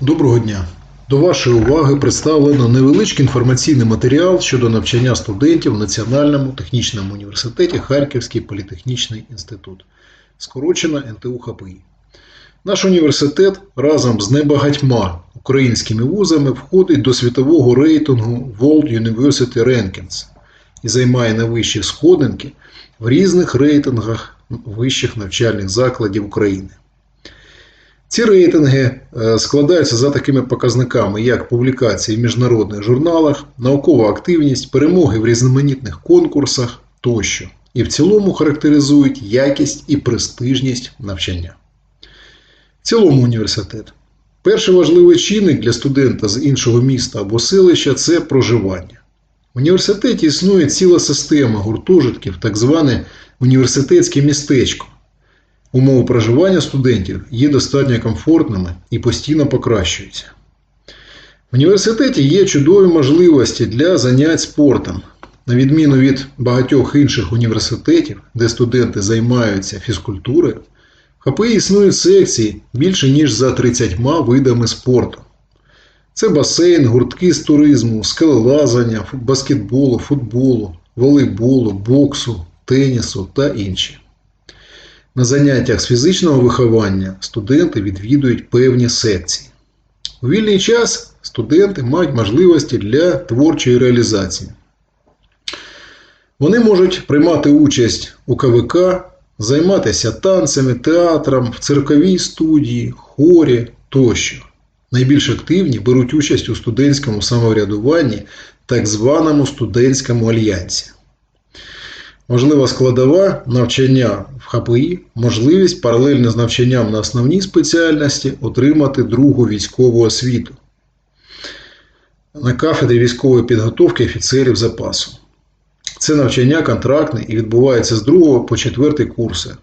Доброго дня! До вашої уваги представлено невеличкий інформаційний матеріал щодо навчання студентів в Національному технічному університеті Харківський політехнічний інститут, скорочено НТУ ХПІ. Наш університет разом з небагатьма українськими вузами входить до світового рейтингу World University Rankings і займає найвищі сходинки в різних рейтингах вищих навчальних закладів України. Ці рейтинги е, складаються за такими показниками, як публікації в міжнародних журналах, наукова активність, перемоги в різноманітних конкурсах тощо, і в цілому характеризують якість і престижність навчання. В цілому університет. Перший важливий чинник для студента з іншого міста або селища це проживання. В університеті існує ціла система гуртожитків, так зване університетське містечко. Умови проживання студентів є достатньо комфортними і постійно покращуються. В університеті є чудові можливості для занять спортом. На відміну від багатьох інших університетів, де студенти займаються фізкультурою, в ХПІ існують секції більше ніж за 30 видами спорту. Це басейн, гуртки з туризму, скелелазання, баскетболу, футболу, волейболу, боксу, тенісу та інші. На заняттях з фізичного виховання студенти відвідують певні секції. У вільний час студенти мають можливості для творчої реалізації. Вони можуть приймати участь у КВК, займатися танцями, театром, в цирковій студії, хорі тощо. Найбільш активні беруть участь у студентському самоврядуванні, так званому студентському альянсі. Важлива складова навчання в ХПІ можливість паралельно з навчанням на основній спеціальності отримати другу військову освіту на кафедрі військової підготовки офіцерів запасу. Це навчання контрактне і відбувається з 2 по 4 курси.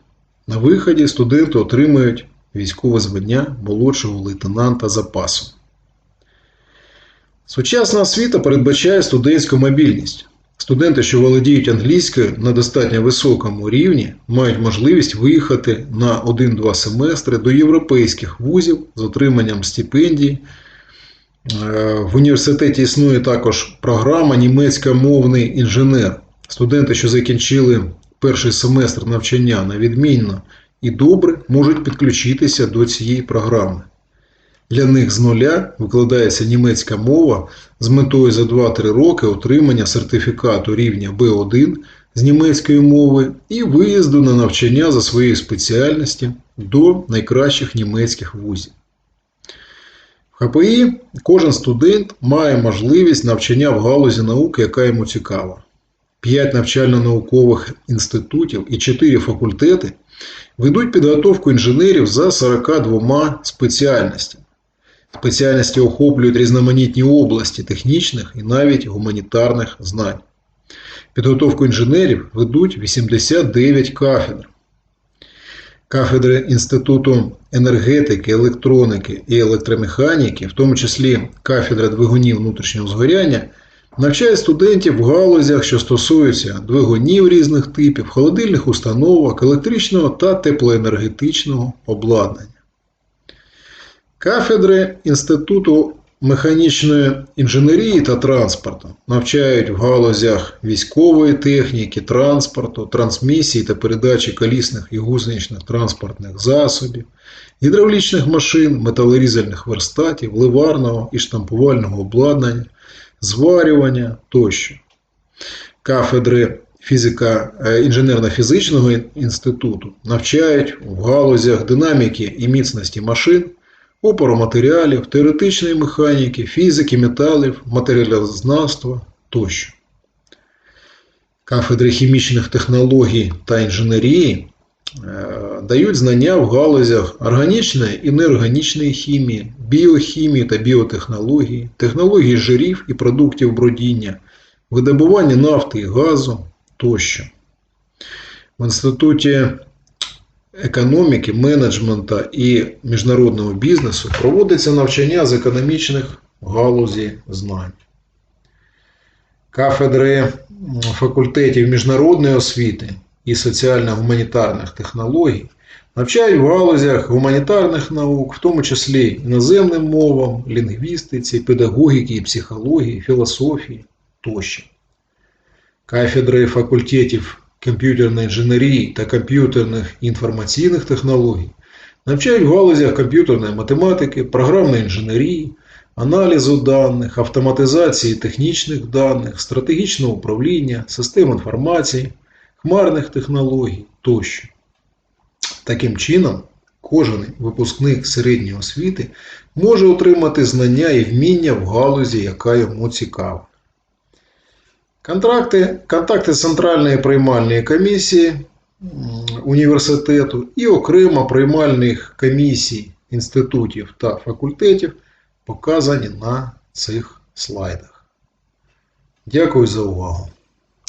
На виході студенти отримують військове звання молодшого лейтенанта запасу. Сучасна освіта передбачає студентську мобільність. Студенти, що володіють англійською на достатньо високому рівні, мають можливість виїхати на 1-2 семестри до європейських вузів з отриманням стипендій. Е, В університеті існує також програма німецькомовний інженер. Студенти, що закінчили перший семестр навчання на відмінно і добре, можуть підключитися до цієї програми. Для них з нуля викладається німецька мова з метою за 2-3 роки отримання сертифікату рівня B1 з німецької мови і виїзду на навчання за своєю спеціальністю до найкращих німецьких вузів. В ХПІ кожен студент має можливість навчання в галузі науки, яка йому цікава. 5 навчально-наукових інститутів і 4 факультети ведуть підготовку інженерів за 42 спеціальностями. Спеціальності охоплюють різноманітні області технічних і навіть гуманітарних знань. Підготовку інженерів ведуть 89 кафедр. Кафедри Інституту енергетики, електроніки і електромеханіки, в тому числі кафедра двигунів внутрішнього згоряння, навчають студентів в галузях, що стосуються двигунів різних типів, холодильних установок, електричного та теплоенергетичного обладнання. Кафедри Інституту механічної інженерії та транспорту навчають в галузях військової техніки, транспорту, трансмісії та передачі колісних і гусеничних транспортних засобів, гідравлічних машин, металорізальних верстатів, ливарного і штампувального обладнання, зварювання тощо. Кафедри фізика е, інженерно-фізичного інституту навчають в галузях динаміки і міцності машин опору матеріалів, теоретичної механіки, фізики, металів, матеріалознавства тощо. Кафедри хімічних технологій та інженерії е, дають знання в галузях органічної і неорганічної хімії, біохімії та біотехнології, технології жирів і продуктів бродіння, видобування нафти і газу тощо. В інституті економіки, менеджмента і міжнародного бізнесу проводиться навчання з економічних галузі знань. Кафедри факультетів міжнародної освіти і соціально-гуманітарних технологій Навчають в галузях гуманітарних наук, в тому числі іноземним мовам, лінгвістиці, педагогіки психології, філософії тощо. Кафедри факультетів комп'ютерної інженерії та комп'ютерних інформаційних технологій навчають в галузях комп'ютерної математики, програмної інженерії, аналізу даних, автоматизації технічних даних, стратегічного управління, систем інформації, хмарних технологій тощо. Таким чином, кожен випускник середньої освіти може отримати знання і вміння в галузі, яка йому цікава. Контракти, контакти Центральної приймальної комісії університету і окремо приймальних комісій інститутів та факультетів показані на цих слайдах. Дякую за увагу.